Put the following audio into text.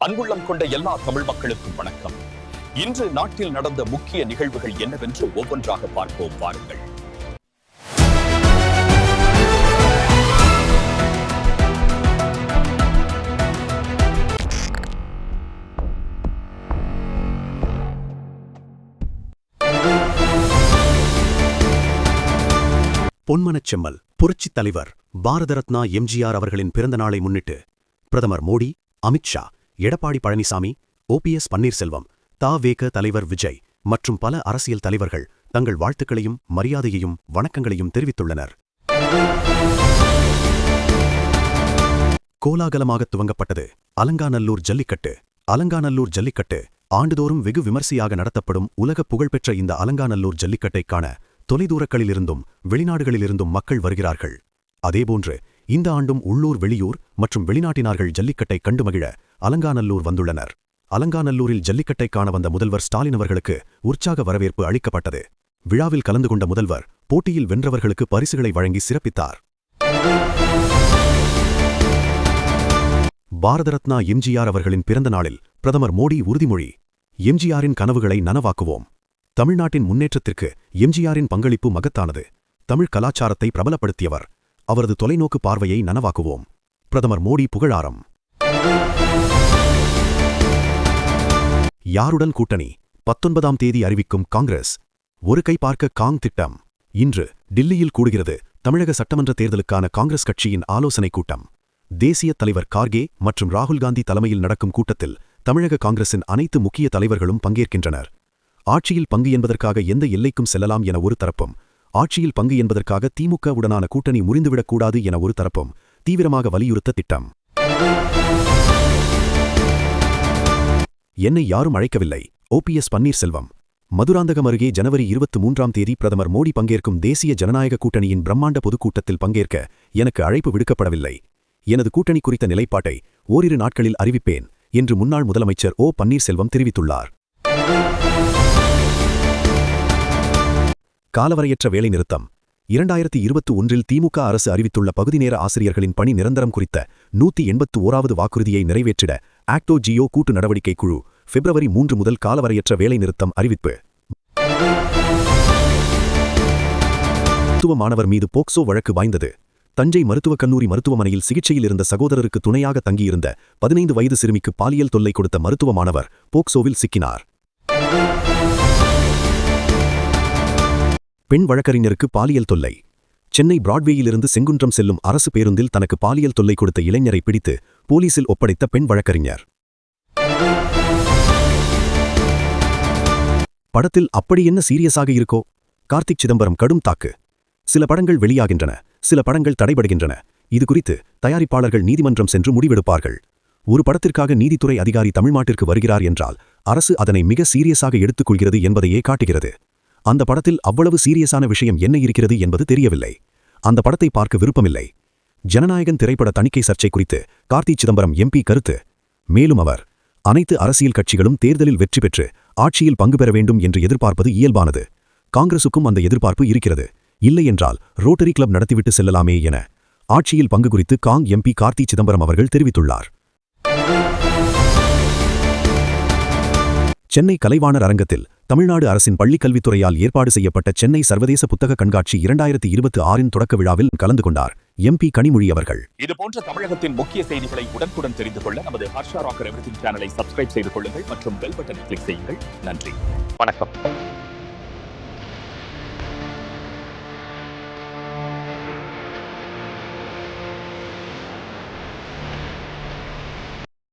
அன்புள்ளம் கொண்ட எல்லா தமிழ் மக்களுக்கும் வணக்கம். இன்று நாட்டில் நடந்த முக்கிய நிகழ்வுகள் என்னவென்று ஒவ்வொன்றாக பார்ப்போம் வாருங்கள். பொன்மனச் செம்மல் புரட்சித் தலைவர் பாரத ரத்னா எம்ஜிஆர் அவர்களின் பிறந்த நாளை முன்னிட்டு பிரதமர் மோடி அமித்ஷா எடப்பாடி பழனிசாமி ஓபிஎஸ் பன்னீர்செல்வம் தாவேக தலைவர் விஜய் மற்றும் பல அரசியல் தலைவர்கள் தங்கள் வாழ்த்துக்களையும் மரியாதையையும் வணக்கங்களையும் தெரிவித்துள்ளனர். கோலாகலமாக துவங்கப்பட்டது அலங்காநல்லூர் ஜல்லிக்கட்டு. அலங்காநல்லூர் ஜல்லிக்கட்டு ஆண்டுதோறும் வெகு விமர்சையாக நடத்தப்படும் உலக புகழ்பெற்ற இந்த அலங்காநல்லூர் ஜல்லிக்கட்டைக் காண தொலைதூரக்களிலிருந்தும் வெளிநாடுகளிலிருந்தும் மக்கள் வருகிறார்கள். அதேபோன்று இந்த ஆண்டும் உள்ளூர் வெளியூர் மற்றும் வெளிநாட்டினார்கள் ஜல்லிக்கட்டை கண்டு மகிழ அலங்காநல்லூர் வந்துள்ளனர். அலங்காநல்லூரில் ஜல்லிக்கட்டை காண வந்த முதல்வர் ஸ்டாலின் அவர்களுக்கு உற்சாக வரவேற்பு அளிக்கப்பட்டது. விழாவில் கலந்து கொண்ட முதல்வர் போட்டியில் வென்றவர்களுக்கு பரிசுகளை வழங்கி சிறப்பித்தார். பாரத ரத்னா எம்ஜிஆர் அவர்களின் பிறந்த நாளில் பிரதமர் மோடி உறுதிமொழி எம்ஜிஆரின் கனவுகளை நனவாக்குவோம். தமிழ்நாட்டின் முன்னேற்றத்திற்கு எம்ஜிஆரின் பங்களிப்பு மகத்தானது. தமிழ் கலாச்சாரத்தை பிரபலப்படுத்தியவர் அவரது தொலைநோக்கு பார்வையை நனவாக்குவோம். பிரதமர் மோடி புகழாரம். யாருடன் கூட்டணி? பத்தொன்பதாம் தேதி அறிவிக்கும் காங்கிரஸ். ஒரு கை பார்க்க காங் திட்டம். இன்று டில்லியில் கூடுகிறது தமிழக சட்டமன்ற தேர்தலுக்கான காங்கிரஸ் கட்சியின் ஆலோசனைக் கூட்டம். தேசிய தலைவர் கார்கே மற்றும் ராகுல் காந்தி தலைமையில் நடக்கும் கூட்டத்தில் தமிழக காங்கிரசின் அனைத்து முக்கிய தலைவர்களும் பங்கேற்கின்றனர். ஆட்சியில் பங்கு என்பதற்காக எந்த எல்லைக்கும் செல்லலாம் என ஒரு தரப்பும் ஆட்சியில் பங்கு என்பதற்காக திமுக உடனான கூட்டணி முறிந்துவிடக்கூடாது என ஒரு தரப்பும் தீவிரமாக வலியுறுத்த திட்டம். என்னை யாரும் அழைக்கவில்லை. ஓபிஎஸ் பன்னீர்செல்வம். மதுராந்தகம் அருகே ஜனவரி இருபத்தி மூன்றாம் தேதி பிரதமர் மோடி பங்கேற்கும் தேசிய ஜனநாயக கூட்டணியின் பிரம்மாண்ட பொதுக்கூட்டத்தில் பங்கேற்க எனக்கு அழைப்பு விடுக்கப்படவில்லை. எனது கூட்டணி குறித்த நிலைப்பாட்டை ஓரிரு நாட்களில் அறிவிப்பேன் என்று முன்னாள் முதலமைச்சர் ஓ பன்னீர்செல்வம் தெரிவித்துள்ளார். காலவரையற்ற வேலைநிறுத்தம். இரண்டாயிரத்தி இருபத்தி ஒன்றில் திமுக அரசு அறிவித்துள்ள பகுதிநேர ஆசிரியர்களின் பணி நிரந்தரம் குறித்த நூத்தி எண்பத்து ஓராவது வாக்குறுதியை நிறைவேற்றிட ஆக்டோ ஜியோ கூட்டு நடவடிக்கை குழு பிப்ரவரி மூன்று முதல் காலவரையற்ற வேலைநிறுத்தம் அறிவிப்பு. மருத்துவ மாணவர் மீது போக்சோ வழக்கு வாய்ந்தது தஞ்சை மருத்துவக் கல்லூரி மருத்துவமனையில் சிகிச்சையில் இருந்த சகோதரருக்கு துணையாக தங்கியிருந்த பதினைந்து வயது சிறுமிக்கு பாலியல் தொல்லை கொடுத்த மருத்துவ மாணவர் போக்சோவில் சிக்கினார். பெண் வழக்கறிஞருக்கு பாலியல் தொல்லை. சென்னை பிராட்வேயிலிருந்து செங்குன்றம் செல்லும் அரசு பேருந்தில் தனக்கு பாலியல் தொல்லை கொடுத்த இளைஞரை பிடித்து போலீசில் ஒப்படைத்த பெண் வழக்கறிஞர். படத்தில் அப்படி என்ன சீரியஸாக இருக்கோ? கார்த்திக் சிதம்பரம் கடும் தாக்கு. சில படங்கள் வெளியாகின்றன சில படங்கள் தடைபடுகின்றன. இது குறித்து தயாரிப்பாளர்கள் நீதிமன்றம் சென்று முடிவெடுப்பார்கள். ஒரு படத்திற்காக நீதித்துறை அதிகாரி தமிழ்நாட்டிற்கு வருகிறார் என்றால் அரசு அதனை மிக சீரியஸாக எடுத்துக்கொள்கிறது என்பதையே காட்டுகிறது. அந்த படத்தில் அவ்வளவு சீரியஸான விஷயம் என்ன இருக்கிறது என்பது தெரியவில்லை. அந்த படத்தை பார்க்க விருப்பமில்லை. ஜனநாயகன் திரைப்பட தணிக்கை சர்ச்சை குறித்து கார்த்தி சிதம்பரம் எம்பி கருத்து. மேலும் அவர் அனைத்து அரசியல் கட்சிகளும் தேர்தலில் வெற்றி பெற்று ஆட்சியில் பங்கு பெற வேண்டும் என்று எதிர்பார்ப்பது இயல்பானது. காங்கிரசுக்கும் அந்த எதிர்பார்ப்பு இருக்கிறது. இல்லையென்றால் ரோட்டரி கிளப் நடத்திவிட்டு செல்லலாமே என ஆட்சியில் பங்கு குறித்து காங் எம்பி கார்த்தி சிதம்பரம் அவர்கள் தெரிவித்துள்ளார். சென்னை கலைவாணர் அரங்கத்தில் தமிழ்நாடு அரசின் பள்ளிக்கல்வித்துறையால் ஏற்பாடு செய்யப்பட்ட சென்னை சர்வதேச புத்தக கண்காட்சி இரண்டாயிரத்தி இருபத்தி ஆறின் தொடக்க விழாவில் கலந்து கொண்டார் எம்பி கனிமொழி அவர்கள். இதுபோன்ற தமிழகத்தின் முக்கிய செய்திகளை உடனுக்குடன் தெரிந்து கொள்ள நமது ஹர்ஷா ராக்கர் எவ்ரிதிங் சேனலை சப்ஸ்கிரைப் செய்து கொள்ளுங்கள் மற்றும் பெல் பட்டனை கிளிக் செய்யுங்கள். நன்றி. வணக்கம்.